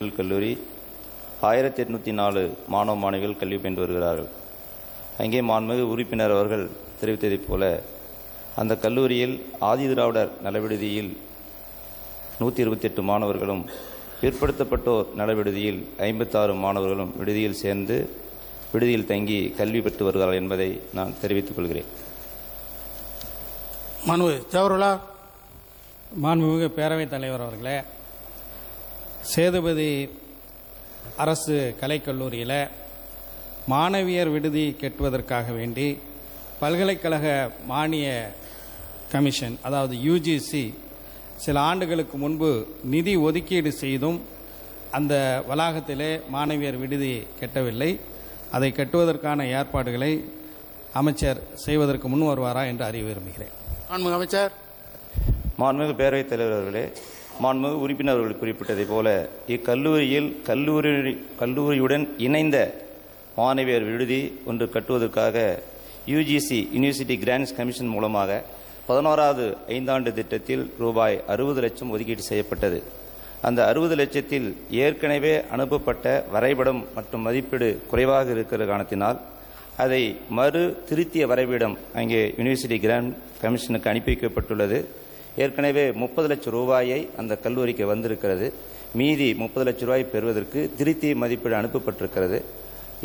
கல்லூரி ஆயிரத்தி எட்நூற்றி நாலு மாணவ மாணவிகள் கல்வி பயின்று வருகிறார்கள். அங்கே மாண்புமிகு உறுப்பினர் அவர்கள் தெரிவித்ததைப் போல அந்த கல்லூரியில் ஆதி திராவிடர் நலவிடுதியில் நூற்றி இருபத்தெட்டு மாணவர்களும் பிற்படுத்தப்பட்டோர் நலவிடுதியில் ஐம்பத்தாறு மாணவர்களும் விடுதியில் சேர்ந்து விடுதியில் தங்கி கல்வி பெற்று வருகிறார்கள் என்பதை நான் தெரிவித்துக் கொள்கிறேன். மாண்பு ஜவஹர்லா மாண்புமிகு பேரவைத் தலைவர் அவர்களே சேதுபதி அரசு கலைக்கல்லூரியில் மாணவியர் விடுதி கட்டுவதற்காக வேண்டி பல்கலைக்கழக மானிய கமிஷன் அதாவது யுஜிசி சில ஆண்டுகளுக்கு முன்பு நிதி ஒதுக்கீடு செய்தும் அந்த வளாகத்திலே மாணவியர் விடுதி கட்டவில்லை. அதை கட்டுவதற்கான ஏற்பாடுகளை அமைச்சர் செய்வதற்கு முன் வருவாரா என்று அறிய விரும்புகிறேன். மாண்புமிகு அமைச்சர். மாண்புமிகு பேரவைத் தலைவர் அவர்களே மாண்புமிகு உறுப்பினர்கள் குறிப்பிட்டதைப் போல இக்கல்லூரியில் கல்லூரி கல்லூரியுடன் இணைந்த மாணவியர் விடுதி ஒன்று கட்டுவதற்காக யுஜிசி யூனிவர்சிட்டி கிராண்ட்ஸ் கமிஷன் மூலமாக பதினோராவது ஐந்தாண்டு திட்டத்தில் ரூபாய் அறுபது லட்சம் ஒதுக்கீடு செய்யப்பட்டது. அந்த அறுபது லட்சத்தில் ஏற்கனவே அனுப்பப்பட்ட வரைபடம் மற்றும் மதிப்பீடு குறைவாக இருக்கிற காரணத்தினால் அதை மறு திருத்திய வரைபடம் அங்கே யூனிவர்சிட்டி கிராண்ட் கமிஷனுக்கு அனுப்பி வைக்கப்பட்டுள்ளது. ஏற்கனவே முப்பது லட்சம் ரூபாயை அந்த கல்லூரிக்கு வந்திருக்கிறது. மீதி முப்பது லட்சம் ரூபாய் பெறுவதற்கு திருத்தி மதிப்பீடு அனுப்பப்பட்டிருக்கிறது.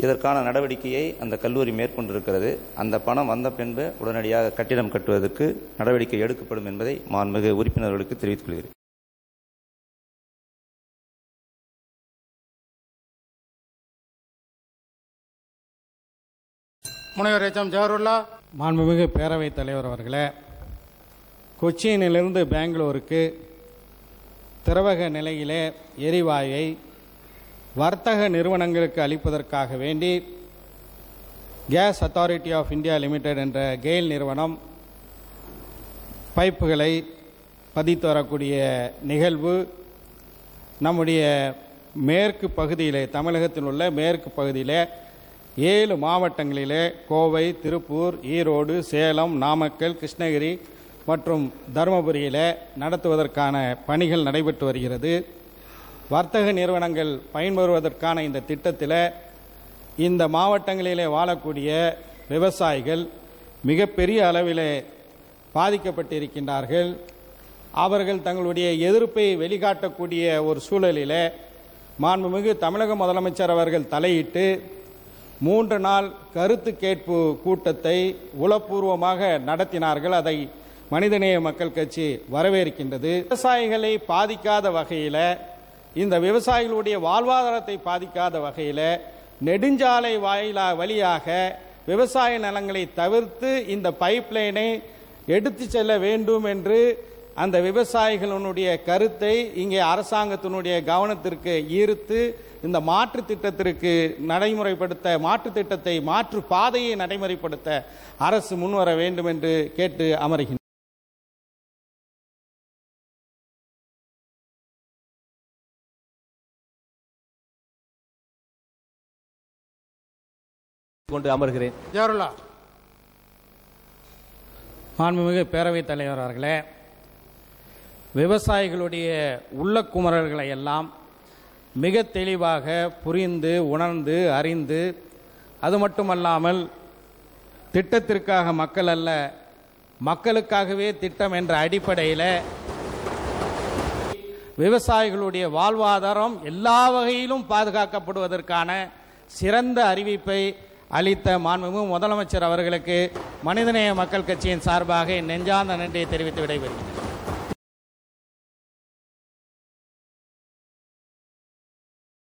இதற்கான நடவடிக்கையை அந்த கல்லூரி மேற்கொண்டிருக்கிறது. அந்த பணம் வந்த பின்பு உடனடியாக கட்டிடம் கட்டுவதற்கு நடவடிக்கை எடுக்கப்படும் என்பதை மாண்புமிகு உறுப்பினர்களுக்கு தெரிவித்துக் கொள்கிறேன். முனைவர் எச் எம் ஜவஹர்லா மாண்புமிகு பேரவைத் தலைவர் அவர்களே கொச்சியினிலிருந்து பெங்களூருக்கு திரவக நிலையிலே எரிவாயை வர்த்தக நிறுவனங்களுக்கு அளிப்பதற்காக வேண்டி gas authority of India limited என்ற கெயில் நிறுவனம் பைப்புகளை பதித்து வரக்கூடிய நிகழ்வு நம்முடைய மேற்கு பகுதியிலே தமிழகத்தில் உள்ள மேற்கு பகுதியிலே ஏழு மாவட்டங்களிலே கோவை திருப்பூர் ஈரோடு சேலம் நாமக்கல் கிருஷ்ணகிரி மற்றும் தருமபுரியில் நடத்துவதற்கான பணிகள் நடைபெற்று வருகிறது. வர்த்தக நிறுவனங்கள் பயன்பெறுவதற்கான இந்த திட்டத்தில் இந்த மாவட்டங்களிலே வாழக்கூடிய விவசாயிகள் மிகப்பெரிய அளவிலே பாதிக்கப்பட்டிருக்கின்றார்கள். அவர்கள் தங்களுடைய எதிர்ப்பை வெளிக்காட்டக்கூடிய ஒரு சூழலிலே மாண்புமிகு தமிழக முதலமைச்சர் அவர்கள் தலையிட்டு மூன்று நாள் கருத்து கேட்பு கூட்டத்தை உளப்பூர்வமாக நடத்தினார்கள். அதை மனிதநேய மக்கள் கட்சி வரவேற்கின்றது. விவசாயிகளை பாதிக்காத வகையில் இந்த விவசாயிகளுடைய வாழ்வாதாரத்தை பாதிக்காத வகையில் நெடுஞ்சாலை வாயிலா வழியாக விவசாய நலங்களை தவிர்த்து இந்த பைப்லைனை எடுத்து செல்ல வேண்டும் என்று அந்த விவசாயிகளுடைய கருத்தை இங்கே அரசாங்கத்தினுடைய கவனத்திற்கு ஈர்த்து இந்த மாற்று திட்டத்திற்கு நடைமுறைப்படுத்த மாற்று திட்டத்தை மாற்று பாதையை நடைமுறைப்படுத்த அரசு முன்வர வேண்டும் என்று கேட்டு அமர்கின்றனர். கொண்டு அமர்கிறேன். ஜவஹர்லா மாண்புமிகு பேரவைத் தலைவர் அவர்களே விவசாயிகளுடைய உள்ள குமரல்களை எல்லாம் மிக தெளிவாக புரிந்து உணர்ந்து அறிந்து அது மட்டுமல்லாமல் திட்டத்திற்காக மக்கள் அல்ல மக்களுக்காகவே திட்டம் என்ற அடிப்படையில் விவசாயிகளுடைய வாழ்வாதாரம் எல்லா வகையிலும் பாதுகாக்கப்படுவதற்கான சிறந்த அறிவிப்பை அளித்த மாண்புமிகு முதலமைச்சர் அவர்களுக்கு மனிதநேய மக்கள் கட்சியின் சார்பாக என் நெஞ்சார்ந்த நன்றியை தெரிவித்து விடைபெறுகிறேன்.